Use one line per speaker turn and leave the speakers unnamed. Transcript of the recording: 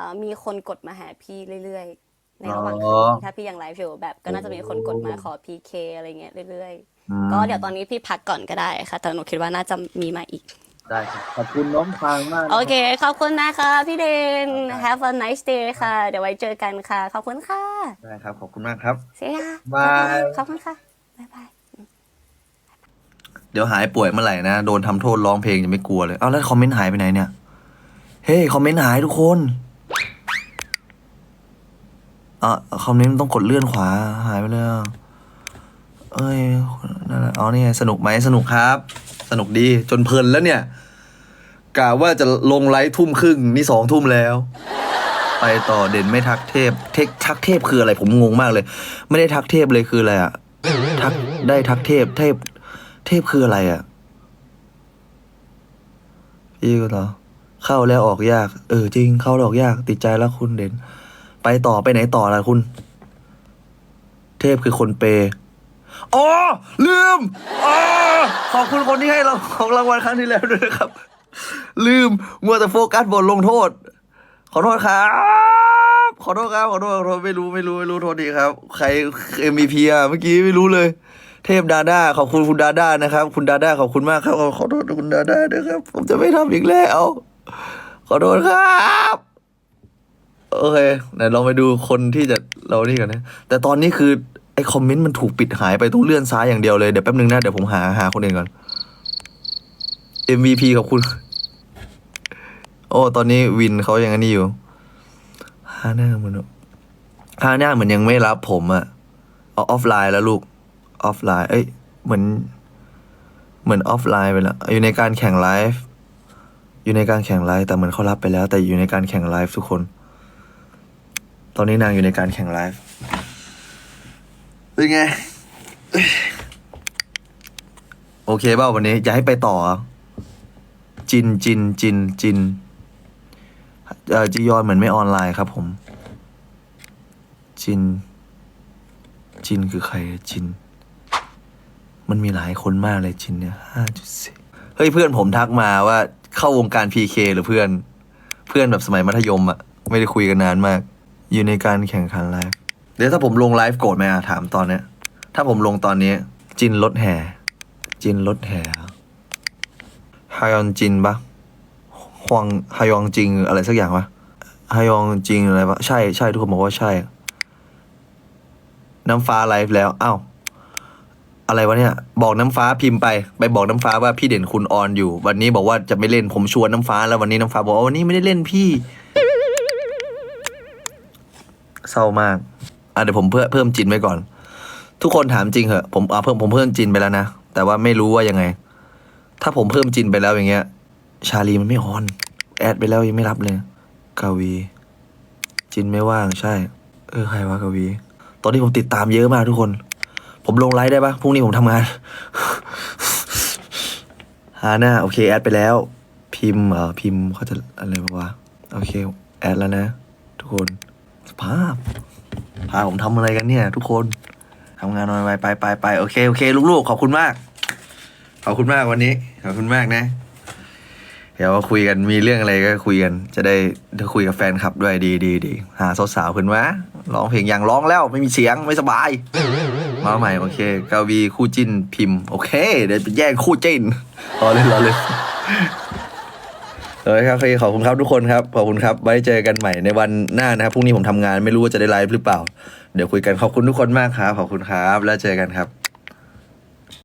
อ่ามีคนกดมาหาพี่เรื่อยๆ ในระหว่าง
อ๋
คื
อ
นนี้ถ้าพี่ยังไลฟ์อยู่แบบก็น่าจะมีคนกดมาขอ PK อะไรเงี้ยเรื่อย
อืม
ๆก็เดี๋ยวตอนนี้พี่พักก่อนก็ได้ค่ะ แต่หนูคิดว่าน่าจะมีมาอีก
ได้ครับขอบคุณน้องพางมากนะ
โอเค ขอบคุณนะคะพี่เดน
ครับ
Have a nice day ค่ะ เดี๋ยวไว้เจอกันค่ะ ขอบคุณค่ะ
ได้ครับ ขอบคุณมากครับ
เสีย
บาย
ขอบคุณค่ะบ๊ายบาย
เดี๋ยวหายป่วยเมื่อไหร่นะ โดนทำโทษร้องเพลงจะไม่กลัวเลย เอาแล้วคอมเมนต์หายไปไหนเนี่ย เฮ้ยคอมเมนต์หายทุกคน อะคอมเมนต์ต้องกดเลื่อนขวาหายไปเลยอะเอ้ยนั่นแหละอ๋อนี่ไงสนุกไหมสนุกครับ สนุกดีจนเพลินแล้วเนี่ยกะว่าจะลงไลฟ์ทุ่มครึ่งนี่สองทุ่มแล้ว ไปต่อเด่นไม่ทักเทพเทคทักเทพคืออะไรผมงงมากเลย ไม่ได้ทักเทพเลยคืออะไรอะทักได้ทักเทพเทพ เทพคืออะไรอะพี่ก็เหรอเข้าแล้วออกยาก เออจริงเข้าแล้วออกยาก ติดใจแล้วคุณเด่น ไปต่อไปไหนต่อล่ะคุณ เทพคือคนเปอ๋อลืมอ๋อขอบคุณคนที่ให้เราของรางวัลครั้งที่แล้วด้วยนะครับ ลืมมัวแต่โฟกัสบทลงโทษ ขอโทษครับ ขอโทษครับ ขอโทษขอโทษไม่รู้ไม่รู้ไม่รู้โทษทีครับ ใคร MVP อะเมื่อกี้ไม่รู้เลย เทพดาด้าขอบคุณคุณดาด้านะครับ คุณดาด้าขอบคุณมากครับขอโทษคุณดาด้าด้วยครับ ผมจะไม่ทำอีกแล้วขอโทษครับ โอเคไหนลองไปดูคนที่จะเรานี่กันนะแต่ตอนนี้คือไอ้คอมเมนต์มันถูกปิดหายไปต้องเลื่อนซ้ายอย่างเดียวเลย เดี๋ยวแป๊บนึงนะเดี๋ยวผมหาหาคนอื่นก่อน MVP ขอบคุณ โอ้ตอนนี้วินเขายังนี้อยู่ฮาน่าเหมือนฮาน่าเหมือนยังไม่รับผมอะเอาออฟไลน์แล้วลูกออฟไลน์เอ้ยเหมือน เหมือนออฟไลน์ไปแล้วอยู่ในการแข่งไลฟ์อยู่ในการแข่งไลฟ์แต่เหมือนเขารับไปแล้ว แต่อยู่ในการแข่งไลฟ์ทุกคน ตอนนี้นางอยู่ในการแข่งไลฟ์เป็นไง โอเคเปล่าวันนี้อยากให้ไปต่อเหรอจินจินจินจินเอ่อจียอนเหมือนไม่ออนไลน์ครับผม จิน จินคือใครอะจิน มันมีหลายคนมากเลยจินเนี่ยห้าจุดสี่เฮ้ยเพื่อนผมทักมาว่าเข้าวงการพีเคหรือเพื่อน เพื่อนแบบสมัยมัธยมอะไม่ได้คุยกันนานมาก อยู่ในการแข่งขันไลฟ์เดี๋ยวถ้าผมลงไลฟ์โกรธไหมอะถามตอนเนี้ย ถ้าผมลงตอนนี้ จินรถแห่ จินรถแห่เหรอฮายอนจินปะฮวงฮายองจิงอะไรสักอย่างปะฮายองจิงอะไรปะใช่ใช่ทุกคนบอกว่าใช่ น้ำฟ้าไลฟ์แล้วอ้าวอะไรวะเนี่ยบอกน้ำฟ้าพิมพ์ไป ไปบอกน้ำฟ้าว่าพี่เด่นคุณออนอยู่ วันนี้บอกว่าจะไม่เล่นผมชวนน้ำฟ้าแล้ววันนี้น้ำฟ้าบอกว่าวันนี้ไม่ได้เล่นพี่ เศร้ามาก อะเดี๋ยวผมเพิ่มเพิ่มจินไว้ก่อน ทุกคนถามจริงเหอะผมอะเพิ่มผมเพิ่มจินไปแล้วนะ แต่ว่าไม่รู้ว่ายังไง ถ้าผมเพิ่มจินไปแล้วอย่างเงี้ย ชาลีมันไม่ออน แอดไปแล้วยังไม่รับเลยกาวี จินไม่ว่างใช่ เออใครวะกาวี ตอนนี้ผมติดตามเยอะมากทุกคน ผมลงไลฟ์ได้ปะพรุ่งนี้ผมทำงาน ฮาน่าโอเคแอดไปแล้ว พิมพ์เอ่อพิมพ์เขาจะอะไรบ้างวะโอเค แอดแล้วนะ ทุกคน สภาพ พาผมทำอะไรกันเนี่ย ทุกคนทำงานหน่อยไปไปไปไปโอเคโอเคลูกๆ ขอบคุณมาก ขอบคุณมากวันนี้ ขอบคุณมากนะ เดี๋ยวมาคุยกันมีเรื่องอะไรก็คุยกัน จะได้คุยกับแฟนคลับด้วยดีดีดีหาสาวๆขึ้นวะร้องเพลงอย่างร้องแล้วไม่มีเสียงไม่สบาย มาใหม่โอเคกาวีคู่จิ้นพิมพ์ โอเค เดี๋ยวไปแย่งคู่จิ้นรอเลยรอเลย เลยครับโอขอบคุณครับทุกคนครับขอบคุณครับไว้เจอกันใหม่ในวันหน้านะครับพรุ่งนี้ผมทำงานไม่รู้ว่าจะได้ไลฟ์หรือเปล่า เดี๋ยวคุยกันขอบคุณทุกคนมากครับขอบคุณครับ แล้วเจอกันครับ